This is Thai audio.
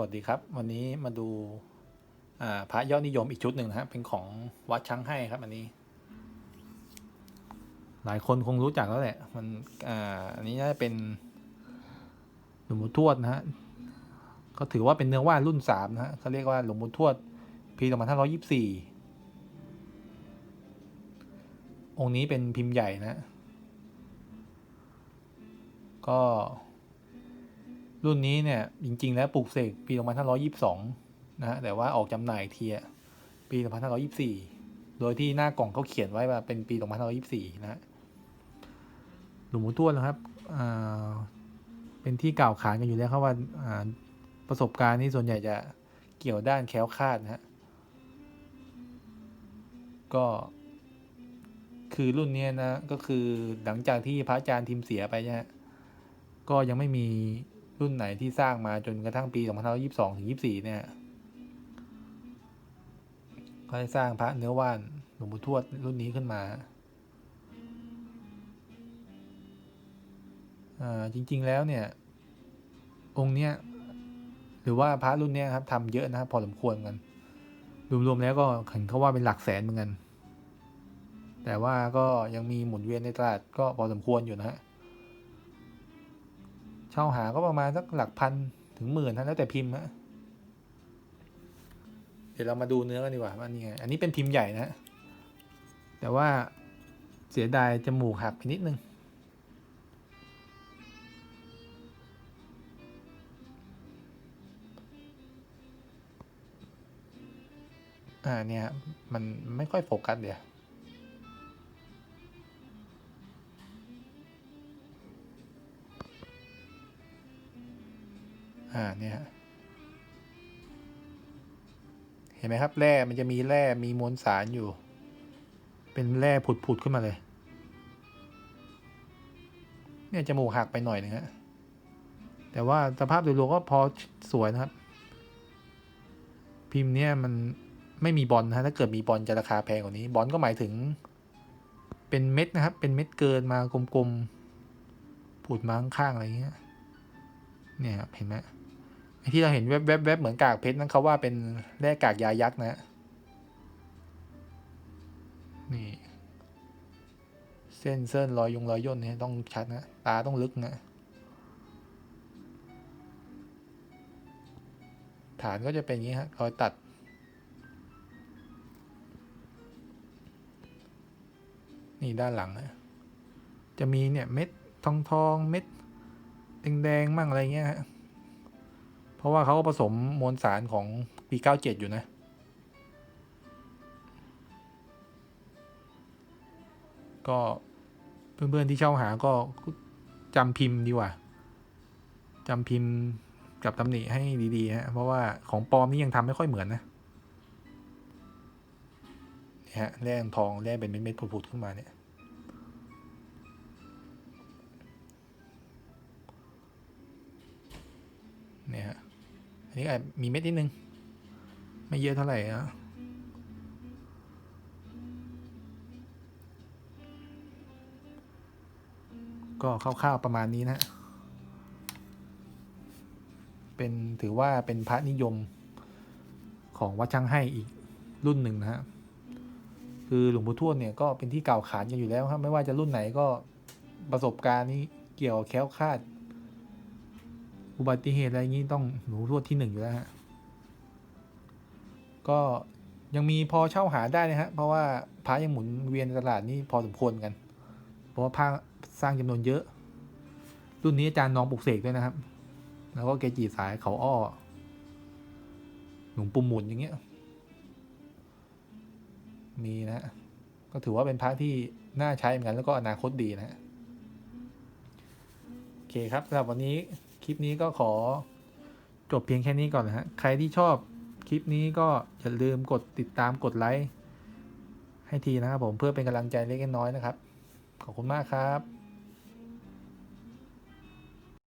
วัสดีครับ วันนี้มาดูาพระยอดนิยมอีกชุดหนึ่งนะฮะเป็นของวัดช้างให้ครับ อันนี้ หลายคนคงรู้จักแล้วแหละมันอ,อันนี้น่าจะเป็นหลวงปู่ทวดนะฮะก็ถือว่าเป็นเนื้อว่านรุ่นสามนะฮะเขาเรียกว่าหลวงปู่ทวดปีสองพันห้าร้อยยี่สิบสี่องค์นี้เป็นพิมพ์ใหญ่นะ ก็ รุ่นนี้เนี่ยจริง ๆ แล้วปลูกเสกปี 2522 นะฮะแต่ว่าออกจำหน่ายอีกทีอะปี 2524 โดยที่หน้ากล่องเขาเขียนไว้ว่าเป็นปี 2524 นะฮะหลวงปู่ทวดนะครับอ่าเป็นที่กล่าวขานกันอยู่แล้วครับว่าอ่าประสบการณ์นี้ส่วนใหญ่จะเกี่ยวด้านแคล้วคลาดนะฮะก็คือรุ่นนี้นะก็คือหลังจากที่พระอาจารย์ทิมเสียไปเนี่ยก็ยังไม่มี รุ่นไหนที่สร้างมาจนกระทั่งปี2522ถึง24 เนี่ยก็ได้สร้างพระเนื้อว่านหลวงปู่ทวดรุ่นนี้ขึ้นมาอ่าจริง ๆ แล้วเนี่ย องค์เนี้ยหรือว่าพระรุ่นเนี้ยครับทำเยอะนะครับพอสมควรกัน รวมๆแล้วก็เห็นเขาว่าเป็นหลักแสนเหมือนกัน แต่ว่าก็ยังมีหมุนเวียนในตลาดก็พอสมควรอยู่นะฮะ ช่าหาก็ประมาณสักหลักพันถึงหมื่นนะแล้วแต่พิมพ์ฮะเดี๋ยวเรามาดูเนื้อกันดีกว่าว่านี่ไงอันนี้เป็นพิมพ์ใหญ่นะแต่ว่าเสียดายจมูกหักไปนิดนึงอ่าเนี่ยมันไม่ค่อยโฟกัสเดี๋ยว อ่าเนี่ยฮะเห็นไหมครับแร่มันจะมีแร่มีมวลสารอยู่ เป็นแร่ผุดๆขึ้นมาเลย เนี่ยจมูกหักไปหน่อยนึงฮะแต่ว่าสภาพโดยรวมก็พอสวยนะครับ พิมพ์เนี่ยมันไม่มีบอลนะถ้าเกิดมีบอลจะราคาแพงกว่านี้ บอลก็หมายถึง เป็นเม็ดนะครับ เป็นเม็ดเกินมากลมๆผุดมาข้างๆอะไรเงี้ย เนี่ยครับเห็นไหม ที่เราเห็นแวบๆแวบเหมือนกากเพชรนั้นเขาว่าเป็นแร่กากยายักษ์นะนี่เส้นเส้นรอยยงรอยย่นเนี่ยต้องชัดนะ ตาต้องลึกนะ ฐานก็จะเป็นอย่างนี้ฮะรอยตัด นี่ด้านหลังนะ จะมีเนี่ยเม็ดทองทองเม็ดแดงๆมั่งอะไรเงี้ยฮะ เพราะว่าเขาก็ผสมมวลสารของปี 97 อยู่นะ ก็เพื่อนๆที่เช่าหาก็จำพิมพ์ดีกว่าจำพิมพ์กับตำหนิให้ดีๆฮะเพราะว่าของปลอมนี่ยังทำไม่ค่อยเหมือนนะเนี่ยฮะแร่ทองแร่เป็นเม็ดๆผุดๆขึ้นมาเนี่ยเนี่ยฮะ อันนี้อาจมีเม็ดนิดนึง ไม่เยอะเท่าไหร่นะก็คร่าวๆประมาณนี้นะ เป็นถือว่าเป็นพระนิยมของวัดช่างให้อีกรุ่นหนึ่งนะฮะ คือหลวงปู่ทวดเนี่ยก็เป็นที่กล่าวขานกันอยู่แล้วครับ ไม่ว่าจะรุ่นไหนก็ประสบการณ์นี้เกี่ยวแค้วคาด อุบัติเหตุอะไรอย่างนี้ต้องหนูทวดที่หนึ่งอยู่แล้วฮะก็ยังมีพอเช่าหาได้นะฮะเพราะว่าพระยังหมุนเวียนในตลาดนี่พอสมควรกัน เพราะว่าพระสร้างจำนวนเยอะ รุ่นนี้อาจารย์น้องปลุกเสกด้วยนะครับ แล้วก็เกจิสายเขาอ้อหลวงปู่หมุนอย่างเงี้ย มีนะ ก็ถือว่าเป็นพระที่น่าใช้เหมือนกันแล้วก็อนาคตดีนะฮะโอเคครับสำหรับวันนี้ ลิปนี้ก็ขอจบเพียงแค่นี้ก่อนนะฮะ ใครที่ชอบคลิปนี้ก็อย่าลืมกดติดตามกดไลค์ให้ทีนะครับผมเพื่อเป็นกำลังใจเล็กน้อยนะครับ ขอบคุณมากครับ